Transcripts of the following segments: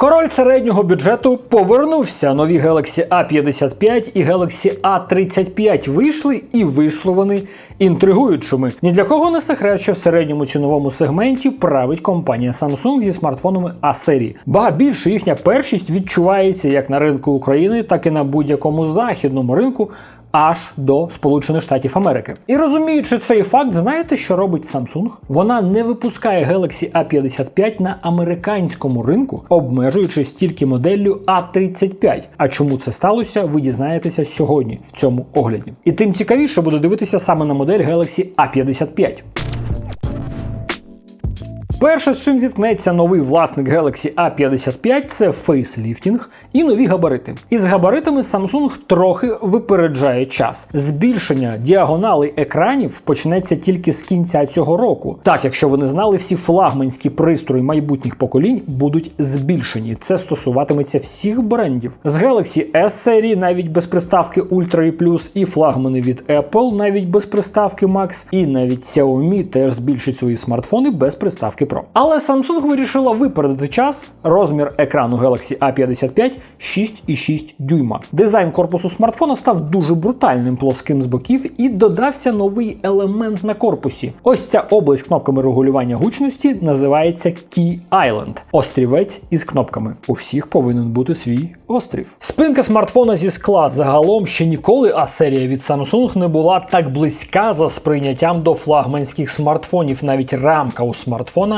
Король середнього бюджету повернувся. Нові Galaxy A55 і Galaxy A35 вийшли, і вийшли вони інтригуючими. Ні для кого не секрет, що в середньому ціновому сегменті править компанія Samsung зі смартфонами А серії. Ба більше їхня першість відчувається як на ринку України, так і на будь-якому західному ринку. Аж до Сполучених Штатів Америки. І розуміючи цей факт, знаєте, що робить Samsung? Вона не випускає Galaxy A55 на американському ринку, обмежуючись тільки моделлю A35. А чому це сталося, ви дізнаєтеся сьогодні в цьому огляді. І тим цікавіше буде дивитися саме на модель Galaxy A55. Перше, з чим зіткнеться новий власник Galaxy A55, це фейсліфтінг і нові габарити. Із габаритами Samsung трохи випереджає час. Збільшення діагонали екранів почнеться тільки з кінця цього року. Так, якщо ви не знали, всі флагманські пристрої майбутніх поколінь будуть збільшені. Це стосуватиметься всіх брендів. З Galaxy S серії навіть без приставки Ultra і Plus, і флагмани від Apple навіть без приставки Max, і навіть Xiaomi теж збільшить свої смартфони без приставки Pro. Але Samsung вирішила випередити час. Розмір екрану Galaxy A55 6,6 дюйма. Дизайн корпусу смартфона став дуже брутальним, плоским з боків, і додався новий елемент на корпусі. Ось ця область кнопками регулювання гучності називається Key Island. Острівець із кнопками. У всіх повинен бути свій острів. Спинка смартфона зі скла загалом ще ніколи, а серія від Samsung не була так близька за сприйняттям до флагманських смартфонів. Навіть рамка у смартфона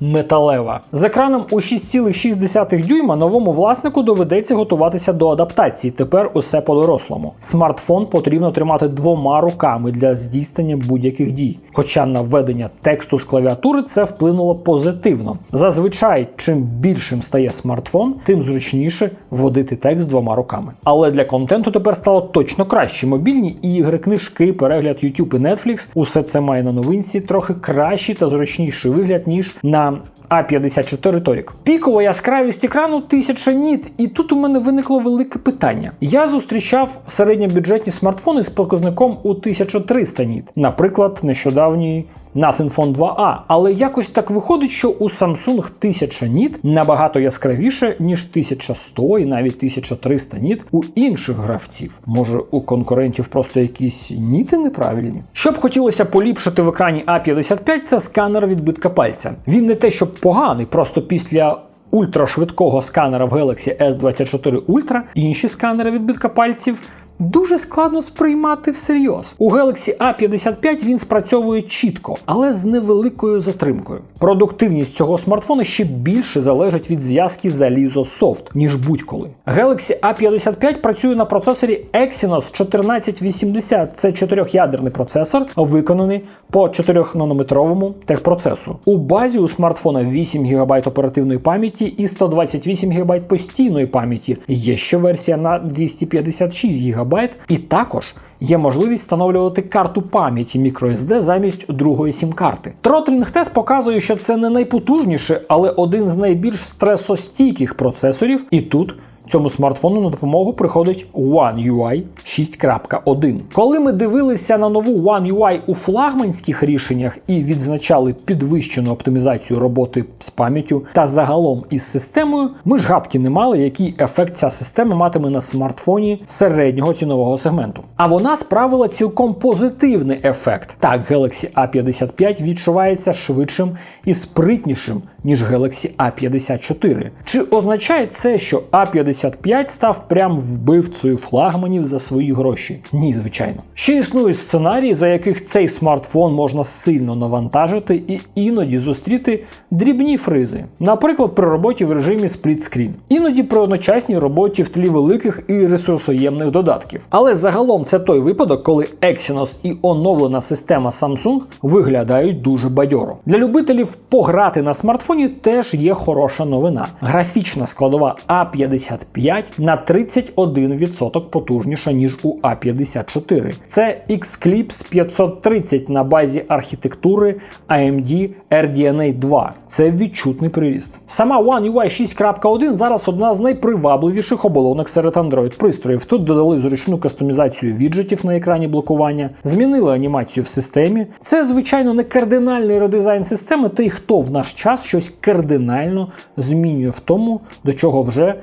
металева. З екраном у 6,6 дюйма новому власнику доведеться готуватися до адаптації. Тепер усе по-дорослому. Смартфон потрібно тримати двома руками для здійснення будь-яких дій. Хоча на введення тексту з клавіатури це вплинуло позитивно. Зазвичай, чим більшим стає смартфон, тим зручніше вводити текст двома руками. Але для контенту тепер стало точно краще. Мобільні ігри, книжки, перегляд YouTube і Netflix – усе це має на новинці трохи кращий та зручніший вигляд ніж на А54 Торік. Пікова яскравість екрану 1000 ніт, і тут у мене виникло велике питання. Я зустрічав середньобюджетні смартфони з показником у 1300 ніт, наприклад, нещодавній Nothing Phone 2A. Але якось так виходить, що у Samsung 1000 ніт набагато яскравіше, ніж 1100 і навіть 1300 ніт у інших гравців. Може, у конкурентів просто якісь ніти неправильні? Що б хотілося поліпшити в екрані А55, це сканер відбитка пальця. Він не те, що поганий, просто після. Ультрашвидкого сканера в Galaxy S24 Ultra інші сканери відбитка пальців дуже складно сприймати всерйоз. У Galaxy A55 він спрацьовує чітко, але з невеликою затримкою. Продуктивність цього смартфона ще більше залежить від зв'язки залізо-софт, ніж будь-коли. Galaxy A55 працює на процесорі Exynos 1480. Це чотирьохядерний процесор, виконаний по 4-нанометровому техпроцесу. У базі у смартфона 8 ГБ оперативної пам'яті і 128 ГБ постійної пам'яті. Є ще версія на 256 ГБ. І також є можливість встановлювати карту пам'яті microSD замість другої сім-карти. Тротлінг тест показує, що це не найпотужніше, але один з найбільш стресостійких процесорів. І тут Цьому смартфону на допомогу приходить One UI 6.1. Коли ми дивилися на нову One UI у флагманських рішеннях і відзначали підвищену оптимізацію роботи з пам'яттю та загалом із системою, ми ж гадки не мали, який ефект ця система матиме на смартфоні середнього цінового сегменту. А вона справила цілком позитивний ефект. Так, Galaxy A55 відчувається швидшим і спритнішим, ніж Galaxy A54. Чи означає це, що A55 став прям вбивцею флагманів за свої гроші? Ні, звичайно. Ще існують сценарії, за яких цей смартфон можна сильно навантажити і іноді зустріти дрібні фризи. Наприклад, при роботі в режимі Screen. Іноді при одночасній роботі в тлі великих і ресурсоємних додатків. Але загалом це той випадок, коли Exynos і оновлена система Samsung виглядають дуже бадьоро. Для любителів пограти на смартфоні теж є хороша новина. Графічна складова А55 А55 на 31% потужніша, ніж у А54. Це Xclipse 530 на базі архітектури AMD RDNA 2. Це відчутний приріст. Сама One UI 6.1 зараз одна з найпривабливіших оболонок серед Android пристроїв. Тут додали зручну кастомізацію віджитів на екрані блокування, змінили анімацію в системі. Це, звичайно, не кардинальний редизайн системи, та й хто в наш час щось кардинально змінює в тому, до чого вже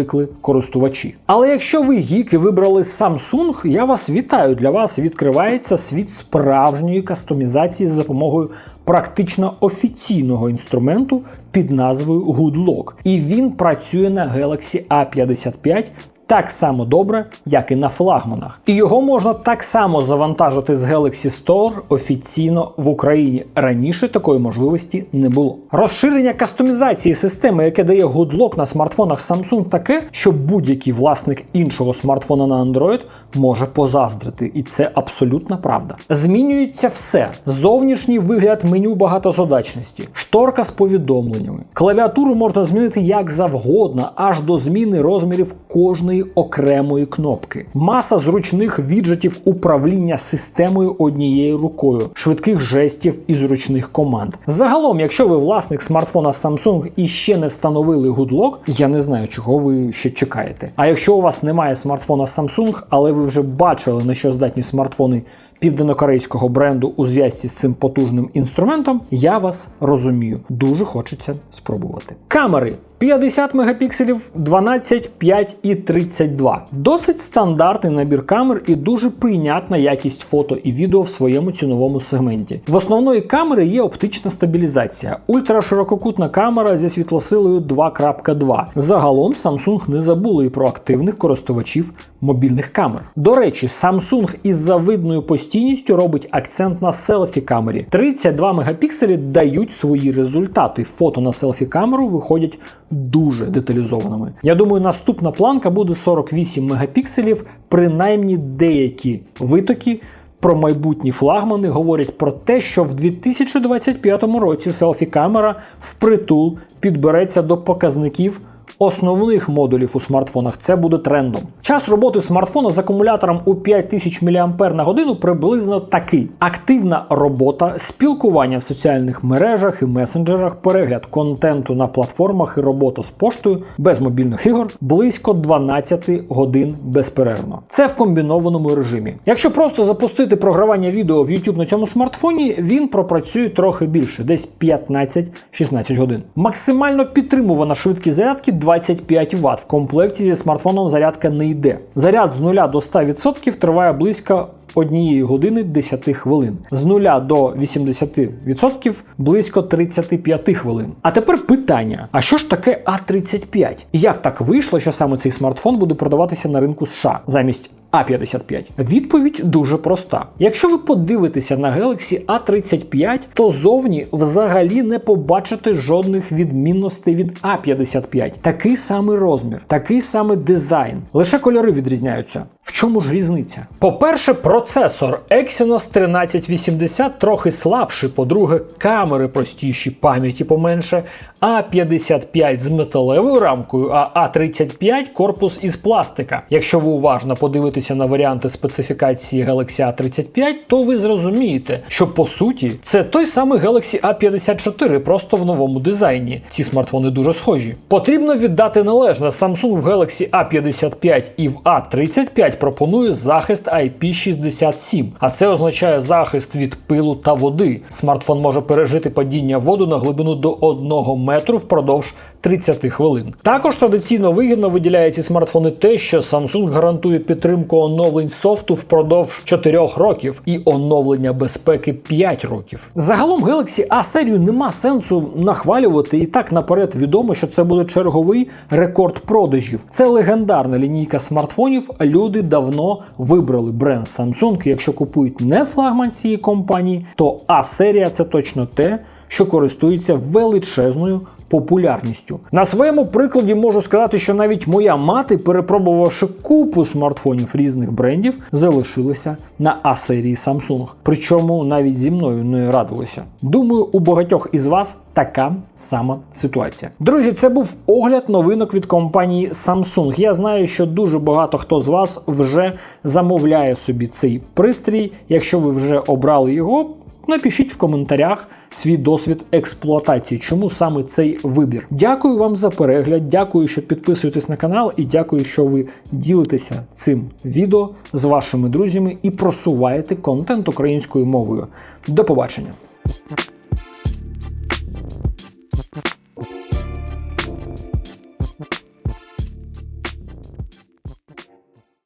звикли користувачі. Але якщо ви гіки вибрали Samsung, я вас вітаю. Для вас відкривається світ справжньої кастомізації за допомогою практично офіційного інструменту під назвою Goodlock. І він працює на Galaxy A55 так само добре, як і на флагманах. І його можна так само завантажити з Galaxy Store офіційно в Україні. Раніше такої можливості не було. Розширення кастомізації системи, яке дає Goodlock на смартфонах Samsung, таке, що будь-який власник іншого смартфона на Android може позаздрити, і це абсолютна правда. Змінюється все: зовнішній вигляд меню багатозадачності, шторка з повідомленнями. Клавіатуру можна змінити як завгодно, аж до зміни розмірів кожної окремої кнопки. Маса зручних віджитів управління системою однією рукою, швидких жестів і зручних команд. Загалом, якщо ви власник смартфона Samsung і ще не встановили Goodlock, я не знаю, чого ви ще чекаєте. А якщо у вас немає смартфона Samsung, але ви вже бачили на що здатні смартфони південнокорейського бренду у зв'язці з цим потужним інструментом, я вас розумію. Дуже хочеться спробувати. Камери 50 мегапікселів, 12, 5 і 32. Досить стандартний набір камер і дуже прийнятна якість фото і відео в своєму ціновому сегменті. В основної камери є оптична стабілізація, ультраширококутна камера зі світлосилою 2.2. Загалом Samsung не забули і про активних користувачів мобільних камер. До речі, Samsung із завидною постійністю робить акцент на селфі камері. 32 мегапікселі дають свої результати. Фото на селфі камеру виходять дуже деталізованими. Я думаю, наступна планка буде 48 мегапікселів, принаймні деякі витоки. Про майбутні флагмани говорять про те, що в 2025 році селфі-камера впритул підбереться до показників основних модулів у смартфонах. Це буде трендом. Час роботи смартфона з акумулятором у 5000 мАч на годину приблизно такий: активна робота, спілкування в соціальних мережах і месенджерах, перегляд контенту на платформах і робота з поштою без мобільних ігор близько 12 годин безперервно. Це в комбінованому режимі. Якщо просто запустити програвання відео в YouTube на цьому смартфоні, він пропрацює трохи більше, десь 15-16 годин. Максимально підтримувана швидкість зарядки 25 Вт. В комплекті зі смартфоном зарядка не йде. Заряд з 0 до 100% триває близько однієї години 10 хвилин. З 0 до 80% близько 35 хвилин. А тепер питання: а що ж таке А35? І як так вийшло, що саме цей смартфон буде продаватися на ринку США замість А55? Відповідь дуже проста. Якщо ви подивитеся на Galaxy A35, то зовні взагалі не побачите жодних відмінностей від А55. Такий самий розмір, такий самий дизайн. Лише кольори відрізняються. В чому ж різниця? По-перше, процесор Exynos 1380 трохи слабший, по-друге, камери простіші, пам'яті поменше, А55 з металевою рамкою, а А35 корпус із пластика. Якщо ви уважно подивитеся на варіанти специфікації Galaxy A35, то ви зрозумієте, що по суті це той самий Galaxy A54, просто в новому дизайні. Ці смартфони дуже схожі. Потрібно віддати належне Samsung в Galaxy A55 і в A35 пропонує захист IP67, а це означає захист від пилу та води. Смартфон може пережити падіння воду на глибину до 1 метру впродовж 30 хвилин. Також традиційно вигідно виділяє ці смартфони те, що Samsung гарантує підтримку оновлень софту впродовж 4 років і оновлення безпеки 5 років. Загалом Galaxy A серію нема сенсу нахвалювати, і так наперед відомо, що це буде черговий рекорд продажів. Це легендарна лінійка смартфонів. Люди давно вибрали бренд Samsung. Якщо купують не флагман цієї компанії, то А серія це точно те, що користується величезною популярністю. На своєму прикладі можу сказати, що навіть моя мати, перепробувавши купу смартфонів різних брендів, залишилася на А серії Samsung. Причому навіть зі мною не радилися. Думаю, у багатьох із вас така сама ситуація. Друзі, це був огляд новинок від компанії Samsung. Я знаю, що дуже багато хто з вас вже замовляє собі цей пристрій. Якщо ви вже обрали його, напишіть в коментарях свій досвід експлуатації, чому саме цей вибір. Дякую вам за перегляд, дякую, що підписуєтесь на канал, і дякую, що ви ділитеся цим відео з вашими друзями і просуваєте контент українською мовою. До побачення!